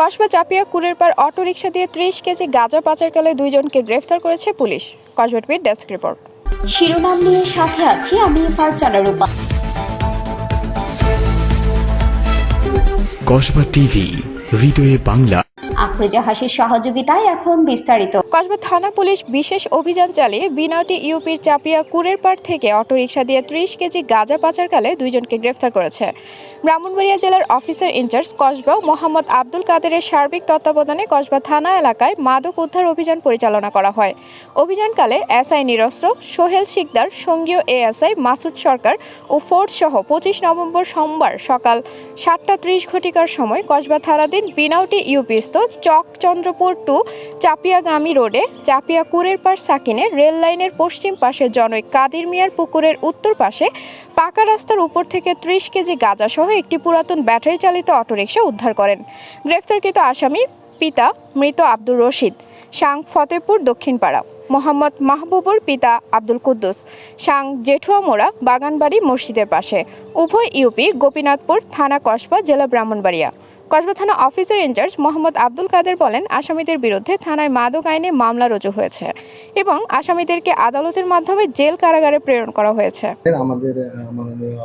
কসবা চাপিয়া কুঁড়েরপার auto rickshaw দিয়ে ত্রিশ কেজি গাঁজা পাচারকালে দুইজনকে গ্রেফতার করেছে পুলিশ। কসবা টিভির ডেস্ক রিপোর্ট। শিরোনাম নিয়ে সাথে আছি আমি ফারজানা রূপা। কসবা টিভি হৃদয়ে বাংলা। আফরোজা হাসির সহযোগিতায় এখন বিস্তারিত। কসবা থানা পুলিশ বিশেষ অভিযান চালিয়ে বিনাউটি ইউপির চাপিয়া কুরের পাড় থেকে অটোরিকশা দিয়ে ত্রিশ কেজি গাঁজা পাচারকালে দুইজনকে গ্রেফতার করেছে। ব্রাহ্মণবাড়িয়া জেলার অফিসার ইনচার্জ কসবা মোহাম্মদ আব্দুল কাদেরের সার্বিক তত্ত্বাবধানে কসবা থানা এলাকায় মাদক উদ্ধার অভিযান পরিচালনা করা হয়। অভিযানকালে এসআই নিরস্ত্র, সোহেল শিকদার সঙ্গীয় এএসআই, মাসুদ সরকার ও ফোর্স সহ পঁচিশ নভেম্বর সোমবার সকাল সাতটা ত্রিশ ঘটিকার সময় কসবা থানাধীন বিনাউটি ইউপিস্থ চক চন্দ্রপুর টু চাপিয়াগামী রোডে চাপিয়া কুরের পার সাকিনে রেল লাইনের পশ্চিম পাশে জনৈক কাদির মিয়ার পুকুরের উত্তর পাশে পাকা রাস্তার উপর থেকে ত্রিশ কেজি গাঁজা সহ একটি পুরাতন ব্যাটারি চালিত অটোরিকশা উদ্ধার করেন। গ্রেফতারকৃত আসামি পিতা মৃত আব্দুর রশিদ, সাং ফতেপুর দক্ষিণপাড়া, মোহাম্মদ মাহবুবুর পিতা আব্দুল কুদ্দুস, সাং জেঠুয়ামোড়া বাগানবাড়ি মসজিদের পাশে। উভয় ইউপি, গোপীনাথপুর থানা কসবা, জেলা ব্রাহ্মণবাড়িয়া। কসবা থানা অফিসার ইনচার্জ মোহাম্মদ আব্দুল কাদের বলেন, আসামিদের বিরুদ্ধে থানায় মাদক আইনে মামলা রুজু হয়েছে এবং আসামিদেরকে আদালতের মাধ্যমে জেল কারাগারে প্রেরণ করা হয়েছে। আমাদের মাননীয়